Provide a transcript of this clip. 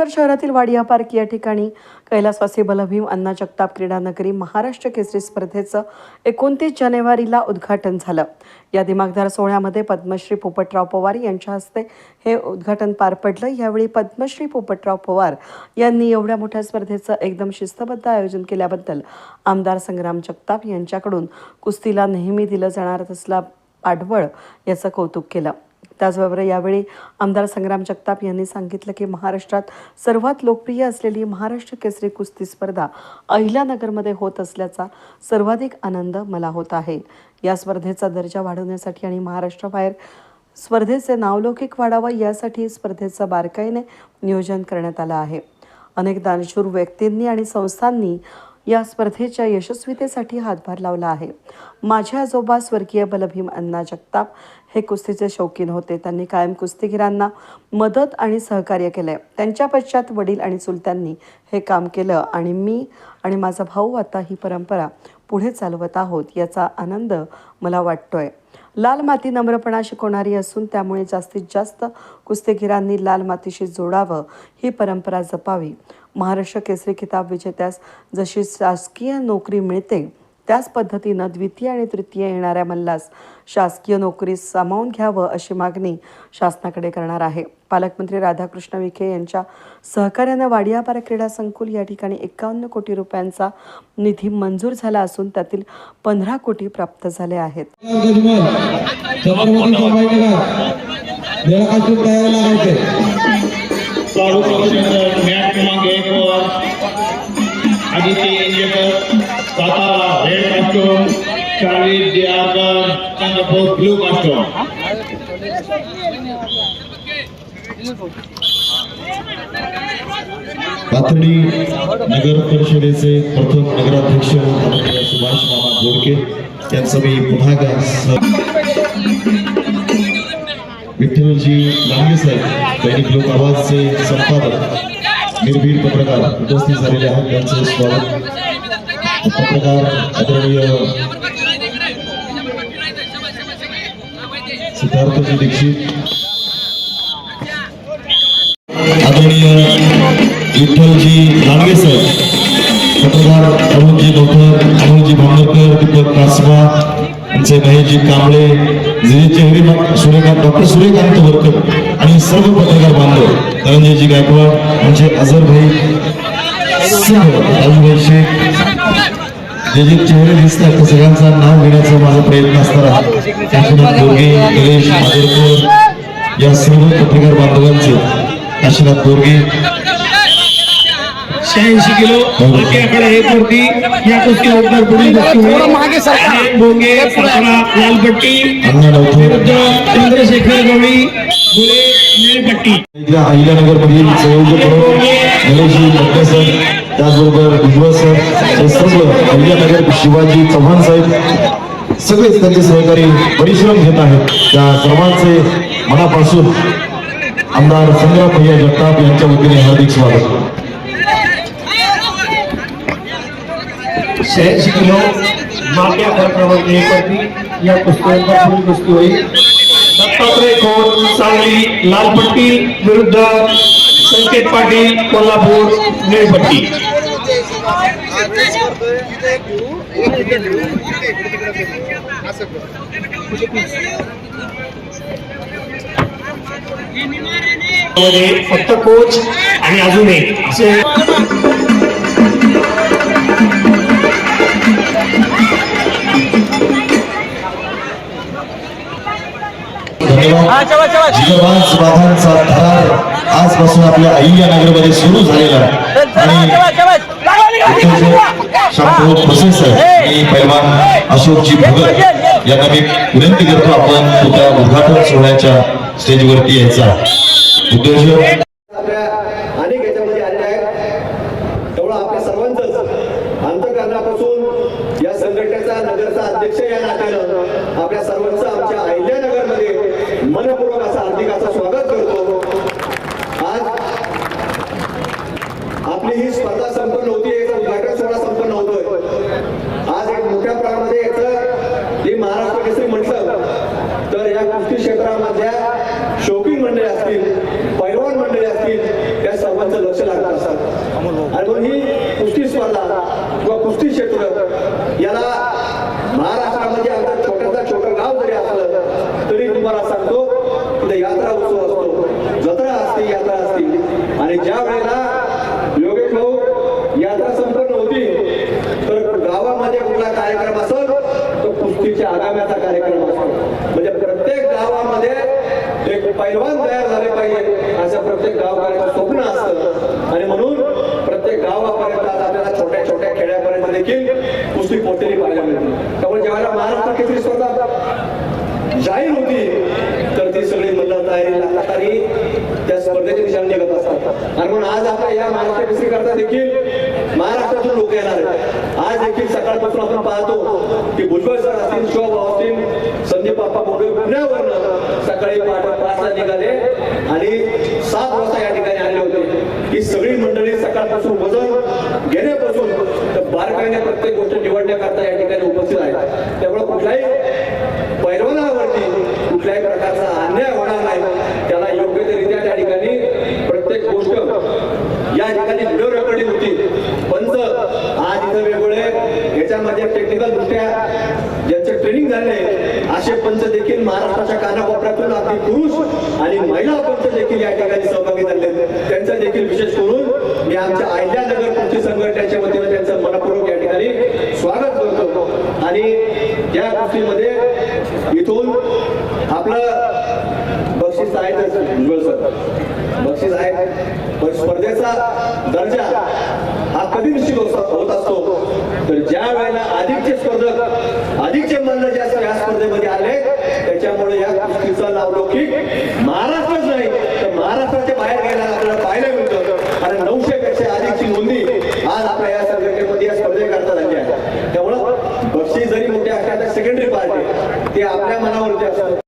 अहिल्यानगर शहरातील वाडिया पार्क या ठिकाणी कैलासवासी बलभीम अण्णा जगताप क्रीडा नगरी महाराष्ट्र केसरी स्पर्धेचं एकोणतीस जानेवारीला उद्घाटन झालं. या दिमागदार सोहळ्यामध्ये पद्मश्री पोपटराव पवार यांच्या हस्ते हे उद्घाटन पार पडलं. यावेळी पद्मश्री पोपटराव पवार यांनी एवढ्या मोठ्या स्पर्धेचं एकदम शिस्तबद्ध आयोजन केल्याबद्दल आमदार संग्राम जगताप यांच्याकडून कुस्तीला नेहमी दिलं जाणार असला पाठबळ याचं कौतुक केलं. त्याचबरोबर यावेळी आमदार संग्राम जगताप यांनी सांगितलं की महाराष्ट्रात सर्वात लोकप्रिय असलेली महाराष्ट्र केसरी कुस्ती स्पर्धा अहिल्यानगरमध्ये होत असल्याचा सर्वाधिक आनंद मला होत आहे. या स्पर्धेचा दर्जा वाढवण्यासाठी आणि महाराष्ट्राबाहेर स्पर्धेचे नावलौकिक वाढावं यासाठी स्पर्धेचं बारकाईने नियोजन करण्यात आलं आहे. अनेक दानशूर व्यक्तींनी आणि संस्थांनी या स्पर्धेच्या यशस्वीतेसाठी हातभार लावला आहे. माझे आजोबा स्वर्गीय बलभीम अण्णा जगताप हे कुस्तीचे शौकीन होते. त्यांनी कायम कुस्तीगिरांना मदत आणि सहकार्य केले त्यांच्या पश्चात वडील आणि चुलत्यांनी हे काम केलं आणि मी आणि माझा भाऊ आता ही परंपरा पुढे चालवत आहोत याचा आनंद मला वाटतोय. लाल माती नम्रपणा शिकवणारी असून त्यामुळे जास्तीत जास्त कुस्तीगिरांनी लाल मातीशी जोडावं ही परंपरा जपावी. महाराष्ट्र केसरी किताब विजेत्यास जशी शासकीय नोकरी मिळते त्याच पद्धतीनं द्वितीय आणि तृतीय येणाऱ्या मल्लास शासकीय नोकरीस सामावून घ्यावं अशी मागणी शासनाकडे करणार आहे. पालकमंत्री राधाकृष्ण विखे यांच्या सहकार्यानं वाडियापार क्रीडा संकुल या ठिकाणी एकावन्न कोटी रुपयांचा निधी मंजूर झाला असून त्यातील पंधरा कोटी प्राप्त झाले आहेत. गजमल समोरमधून थांबायचे का वेळा blue तयार पाथडी नगर परिषदेचे प्रथम नगराध्यक्ष सुभाष मामा बोडके त्यांचं मी पुन्हा विठ्ठलजी लांबे साहेब दैनिक लोक आवाजचे संपादक निर्भीड पत्रकार उपस्थित झालेले आहेत. त्यांचं स्वागत. पत्रकार आदरणीय सिद्धार्थजी दीक्षित आदरणीय विठ्ठलजी लांडगे सर पत्रकार अरुणजी नोकर अरुणजी भांबरकर दीपक कासवा आमचे महेशजी कांबळे जे चेहरी सूर्यकांत डॉक्टर सूर्यकांत वरकर आणि सर्व पत्रकार बांधव धनंजयजी गायकवाड आमचे अझरभाई सिंह राजूभाई शेख जे जे चेहरे दिसतात त्या सगळ्यांचा नाव घेण्याचा माझा प्रयत्न असणार आहे. काशीनाथ दोर्गे निलेश माजरकर या सर्व पत्रकार बांधवांचे काशीनाथ दोर्गे. शहाऐंशी किलो आकडे एक वरती या कुस्ती नंतर पुढील कुस्ती भोंगे लालपट्टी. चंद्रशेखर गवळी गुले निळपट्टी अहिल्यानगर मधील निलेशजी मक्के सर त्याचबरोबर सर, हे शिवाजी चव्हाण साहेब, सगळेच त्यांचे सहकारी परिश्रम घेत आहेत. त्या सर्वांचे मनापासून आमदार संग्राम भैया जगताप यांच्या वतीने हार्दिक स्वागत. या लालपट्टी विरुद्ध संकेत पाटील, कोल्हापूर, निळपट्टी. फक्त कोच आणि अजून एक. असे आजपासून आपल्या अहिल्यानगरमध्ये सुरू झालेला आणि शांतू प्रोफेसर आणि पैलवान अशोकजी भगत. यांना मी विनंती करतो आपण त्या उद्घाटन सोहळ्याच्या स्टेजवरती यायचा. उद्योजक अनेक याच्यामध्ये आले आहेत तेवढं आपल्या सर्वांचंच अंतकरणापासून या संघटनेचा नगरचा अध्यक्ष या नात्यानं आपल्या सर्वांचं आमच्या अहिल्यानगरमध्ये मनपूर्वक असं हार्दिक असं स्वागत करतो. आज आपली ही स्पर्धा संपन्न होती मुलांचं लक्ष लागणार असतात आणि मग ही कुस्ती स्पर्धा किंवा कुस्ती क्षेत्र याला महाराष्ट्रामध्ये आता छोट्याचा छोटं गाव जरी असलं तरी तुम्हाला सांगतो तिथे यात्रा उत्सव असतो. जत्रा असते यात्रा असते. आणि ज्या वेळेला योगेश भाऊ यात्रा संपन्न होती तर गावामध्ये कुठला कार्यक्रम असेल तो कुस्तीच्या आगाम्याचा कार्यक्रम असतो. म्हणजे प्रत्येक गावामध्ये एक पैलवान तयार झाले पाहिजे. प्रत्येक गावकऱ्याचं स्वप्न असतं. आणि म्हणून प्रत्येक गावापर्यंत आज आपल्याला छोट्या छोट्या खेड्यापर्यंत देखील कुस्ती पोहोचली पाहायला मिळते. त्यामुळे ज्यावेळेला महाराष्ट्र केसरी स्पर्धा जाहीर होती तर ती सगळी मल्ल तयारी त्या स्पर्धेच्या दिशेने निघत असतात. आणि म्हणून आज आपल्या या महाराष्ट्र केसरी करता देखील महाराष्ट्रातून लोक येणार आहेत. आज देखील सकाळपासून आपण पाहतो की भुजबळ सर असतील शोभा असतील संदीप बाप्पा मुंबई पुण्यावरनं सकाळी पहाटे पाचला निघाले. आणि सात वाजता या ठिकाणी आले होते. ही सगळी मंडळी सकाळपासून वजन घेण्यापासून तर बारकाईने प्रत्येक गोष्ट निवडण्याकरता या ठिकाणी उपस्थित आहेत. त्यामुळे कुठलाही पैलवानावरती कुठल्याही प्रकारचा अन्याय होणार नाही त्याला योग्य ते रित्या त्या ठिकाणी प्रत्येक गोष्ट या ठिकाणी व्हिडिओ रेकॉर्डिंग होती पंच आज इथं वेगवेगळे याच्यामध्ये टेक्निकल दृष्ट्या ज्यांचे ट्रेनिंग झाले असे पंच देखील महाराष्ट्राच्या कानाकोपऱ्यातून अगदी पुरुष आणि महिला पंच देखील या ठिकाणी सहभागी झाले त्यांचं देखील विशेष करून मी आमच्या अहिल्यानगर कृषी संघटनेच्या वतीने त्यांचं मनपूर्वक या ठिकाणी स्वागत करतो. आणि या गोष्टीमध्ये इथून आपलं बक्षीस आहेच उज्ज्वल सर. बक्षीस आहे पण स्पर्धेचा दर्जा हा कधी निश्चित होत होत असतो. तर ज्या वेळेला अधिकचे स्पर्धक अधिकचे मल्ल ज्या या स्पर्धेमध्ये आले त्याच्यामुळे या कुस्तीचा नावलौकिक महाराष्ट्रच नाही तर महाराष्ट्राच्या बाहेर गेला आपल्याला पाहायला मिळतं. कारण नऊशे पेक्षा अधिकची नोंदी आज आपल्या या संघटनेमध्ये या स्पर्धेकरता झाली आहे. त्यामुळं बक्षीस जरी मोठ्या असल्या तर सेकंडरी पार्टी ते आपल्या मनावरती असतं.